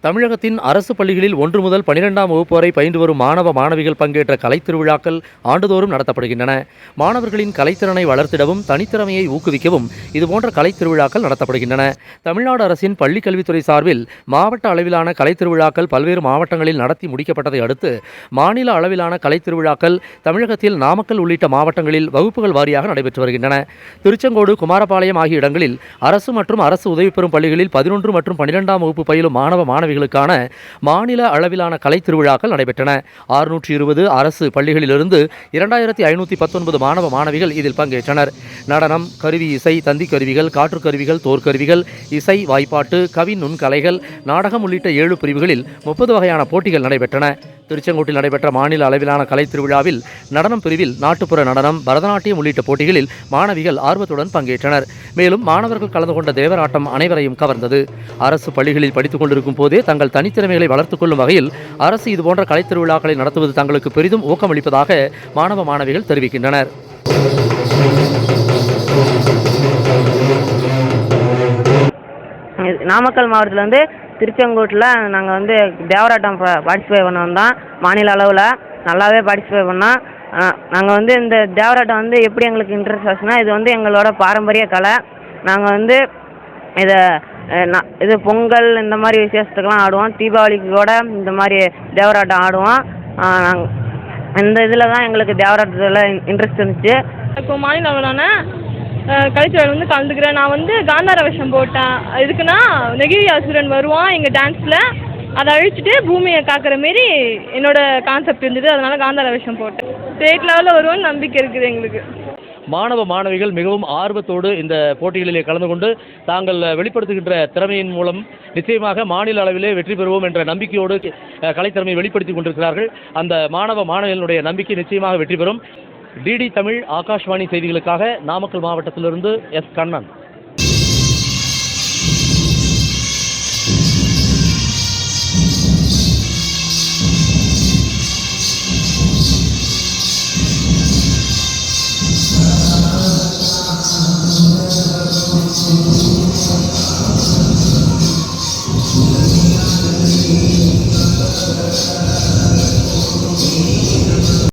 தமிழகத்தின் அரசு பள்ளிகளில் ஒன்று முதல் பனிரெண்டாம் வகுப்பு வரை பயின்று வரும் மாணவ மாணவிகள் பங்கேற்ற கலைத் திருவிழாக்கள் ஆண்டுதோறும் நடத்தப்படுகின்றன. மாணவர்களின் கலைத்திறனை வளர்த்திடவும் தனித்திறமையை ஊக்குவிக்கவும் இதுபோன்ற கலைத் திருவிழாக்கள் நடத்தப்படுகின்றன. தமிழ்நாடு அரசின் பள்ளிக்கல்வித்துறை சார்பில் மாவட்ட அளவிலான கலைத் திருவிழாக்கள் பல்வேறு மாவட்டங்களில் நடத்தி முடிக்கப்பட்டதை அடுத்து மாநில அளவிலான கலைத் திருவிழாக்கள் தமிழகத்தில் நாமக்கல் உள்ளிட்ட மாவட்டங்களில் வகுப்புகள் வாரியாக நடைபெற்று வருகின்றன. திருச்செங்கோடு குமாரபாளையம் ஆகிய இடங்களில் அரசு மற்றும் அரசு உதவி பெறும் பள்ளிகளில் பதினொன்று மற்றும் பனிரெண்டாம் வகுப்பு பயிலும் மாணவ மாணவிகளுக்கான மாநில அளவிலான கலை திருவிழாக்கள் நடைபெற்றன. ஆறுநூற்றி இருபது அரசு பள்ளிகளிலிருந்து இரண்டாயிரத்தி ஐநூற்றி பத்தொன்பது மாணவ மாணவிகள் இதில் பங்கேற்றனர். நடனம் கருவி இசை தந்தி கருவிகள் காற்றுக்கருவிகள் தோற்கருவிகள் இசை வாய்ப்பாட்டு கவி நுண்கலைகள் நாடகம் உள்ளிட்ட ஏழு பிரிவுகளில் முப்பது வகையான போட்டிகள் நடைபெற்றன. திருச்செங்கோட்டில் நடைபெற்ற மாநில அளவிலான கலைத் திருவிழாவில் நடனம் பிரிவில் நாட்டுப்புற நடனம் பரதநாட்டியம் உள்ளிட்ட போட்டிகளில் மாணவிகள் ஆர்வத்துடன் பங்கேற்றனர். மேலும் மாணவர்கள் கலந்து கொண்ட தேவராட்டம் அனைவரையும் கவர்ந்தது. அரசு பள்ளிகளில் படித்துக் கொண்டிருக்கும் போதே தங்கள் தனித்திறமைகளை வளர்த்துக் கொள்ளும் வகையில் அரசு இதுபோன்ற கலைத் திருவிழாக்களை நடத்துவது தங்களுக்கு பெரிதும் ஊக்கமளிப்பதாக மாணவ மாணவிகள் தெரிவிக்கின்றனர். நாமக்கல் மாவட்டத்தில் வந்து திருச்செங்கோட்டில் நாங்கள் வந்து தேவராட்டம் பார்ட்டிசிபேட் பண்ண வந்தோம் மாநில அளவில் நல்லாவே பார்ட்டிசிபேட் பண்ணோம் நாங்கள் வந்து இந்த தேவராட்டம் வந்து எப்படி எங்களுக்கு இன்ட்ரெஸ்ட் ஆச்சுன்னா இது வந்து எங்களோட பாரம்பரிய கலை. நாங்கள் வந்து இதை நான் இது பொங்கல் இந்த மாதிரி விசேஷத்துக்கெல்லாம் ஆடுவோம். தீபாவளிக்கு கூட இந்த மாதிரி தேவராட்டம் ஆடுவோம். நாங்கள் இந்த இதில் தான் எங்களுக்கு தேவராட்டத்தில் இன்ட்ரெஸ்ட் இருந்துச்சு. இப்போ மாநில அளவிலான கலைத்துறையில் வந்து கலந்துக்கிறேன். நான் வந்து காந்தார வேஷம் போட்டேன். எதுக்குன்னா நெகிழி அசுரன் வருவான் எங்கள் டான்ஸில் அதை அழிச்சிட்டு பூமியை காக்கிற மாரி என்னோட கான்செப்ட் இருந்தது. அதனால காந்தார வேஷம் போட்டேன். ஸ்டேட் லெவலில் வருவோன்னு நம்பிக்கை இருக்குது எங்களுக்கு. மாணவ மாணவிகள் மிகவும் ஆர்வத்தோடு இந்த போட்டிகளிலே கலந்து கொண்டு தாங்கள் வெளிப்படுத்துகின்ற திறமையின் மூலம் நிச்சயமாக மாநில அளவிலே வெற்றி பெறுவோம் என்ற நம்பிக்கையோடு கலைத்திறமையை வெளிப்படுத்திக் கொண்டிருக்கிறார்கள். அந்த மாணவ மாணவிகளுடைய நம்பிக்கை நிச்சயமாக வெற்றி பெறும். டிடி தமிழ் ஆகாஷ்வாணி செய்திகளுக்காக நாமக்கல் மாவட்டத்திலிருந்து எஸ் கண்ணன்.